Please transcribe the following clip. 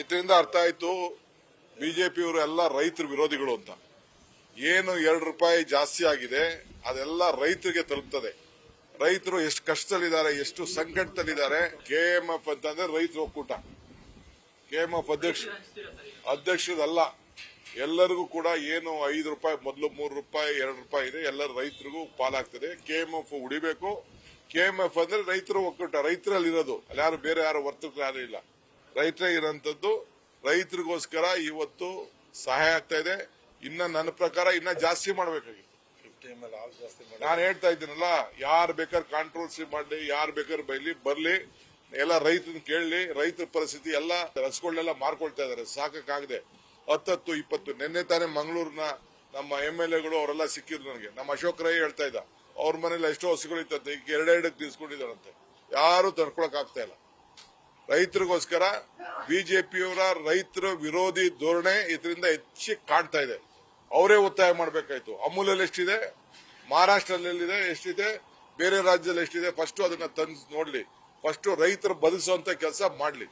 ಇದರಿಂದ ಅರ್ಥ ಆಯ್ತು, ಬಿಜೆಪಿಯವರು ಎಲ್ಲ ರೈತರ ವಿರೋಧಿಗಳು ಅಂತ. ಏನು ಎರಡು ರೂಪಾಯಿ ಜಾಸ್ತಿ ಆಗಿದೆ, ಅದೆಲ್ಲ ರೈತರಿಗೆ ತಲುಪ್ತದೆ. ರೈತರು ಎಷ್ಟು ಕಷ್ಟದಲ್ಲಿದ್ದಾರೆ, ಎಷ್ಟು ಸಂಕಟದಲ್ಲಿದ್ದಾರೆ ಕೆಎಂಎಫ್ ಅಂತಂದ್ರೆ ರೈತರ ಒಕ್ಕೂಟ. ಕೆಎಂಎಫ್ ಅಧ್ಯಕ್ಷ ಅಧ್ಯಕ್ಷದಲ್ಲ ಎಲ್ಲರಿಗೂ ಕೂಡ ಏನು ಐದು ರೂಪಾಯಿ, ಮೊದಲು ಮೂರು ರೂಪಾಯಿ, ಎರಡು ರೂಪಾಯಿ ಇದೆ, ಎಲ್ಲ ರೈತರಿಗೂ ಪಾಲಾಗ್ತದೆ. ಕೆಎಂಎಫ್ ಎಂ ಕೆಎಂಎಫ್ ಅಂದ್ರೆ ರೈತರು ಒಕ್ಕೂಟ, ರೈತರಲ್ಲಿರೋದು. ಅಲ್ಲಿ ಯಾರು ಬೇರೆ ಯಾರು ವರ್ತಕರು ಯಾರು ಇಲ್ಲ. ರೈತರೇ ಇರೋಂಥದ್ದು ರೈತರಿಗೋಸ್ಕರ ಇವತ್ತು ಸಹಾಯ ಆಗ್ತಾ ಇದೆ. ಇನ್ನ ನನ್ನ ಪ್ರಕಾರ ಇನ್ನ ಜಾಸ್ತಿ ಮಾಡಬೇಕಾಗಿತ್ತು. ನಾನು ಹೇಳ್ತಾ ಇದ್ದೀನಲ್ಲ ಯಾರು ಬೇಕಾದ್ರೆ ಕಾಂಟ್ರವರ್ಸಿ ಮಾಡಲಿ ಯಾರು ಬೇಕಾದ್ರೆ ಬೈಲಿ ಬರ್ಲಿ ಎಲ್ಲ ರೈತನ ಕೇಳಲಿ ರೈತರ ಪರಿಸ್ಥಿತಿ ಎಲ್ಲ ರಸಗಳನ್ನೆಲ್ಲ ಮಾರ್ಕೊಳ್ತಾ ಇದಾರೆ. ಸಾಕಾಗದೆ ಹತ್ತತ್ತು ಇಪ್ಪತ್ತು ನಿನ್ನೆ ತಾನೇ ಮಂಗಳೂರಿನ ನಮ್ಮ ಎಂ ಎಲ್ ಎಗಳು ಅವರೆಲ್ಲ ಸಿಕ್ಕಿದ್ರು ನನಗೆ. ನಮ್ಮ ಅಶೋಕ್ ರೈ ಹೇಳ್ತಾ ಇದ್ದ ಅವ್ರ ಮನೇಲಿ ಎಷ್ಟೋ ಹಸುಗಳಿತ್ತಂತೆ ಈಗ ಎರಡೆರಡಕ್ಕೆ ತೀರ್ಸ್ಕೊಂಡಿದ್ದಾರಂತೆ ಯಾರು ತಡ್ಕೊಳಕ್ ಆಗ್ತಾ ಇಲ್ಲ. ರೈತರಿಗೋಸ್ಕರ ಬಿಜೆಪಿಯವರ ರೈತರ ವಿರೋಧಿ ಧೋರಣೆ ಇದರಿಂದ ಹೆಚ್ಚಿ ಕಾಣ್ತಾ ಇದೆ. ಅವರೇ ಒತ್ತಾಯ ಮಾಡಬೇಕಾಯ್ತು. ಅಮೂಲಲ್ಲಿ ಎಷ್ಟಿದೆ? ಮಹಾರಾಷ್ಟ್ರದಲ್ಲಿ ಎಷ್ಟಿದೆ? ಬೇರೆ ರಾಜ್ಯದಲ್ಲಿ ಎಷ್ಟಿದೆ? ಫಸ್ಟ್ ಅದನ್ನ ತಂದು ನೋಡ್ಲಿ. ಫಸ್ಟ್ ರೈತರು ಬದಲಿಸುವಂತ ಕೆಲಸ ಮಾಡ್ಲಿ.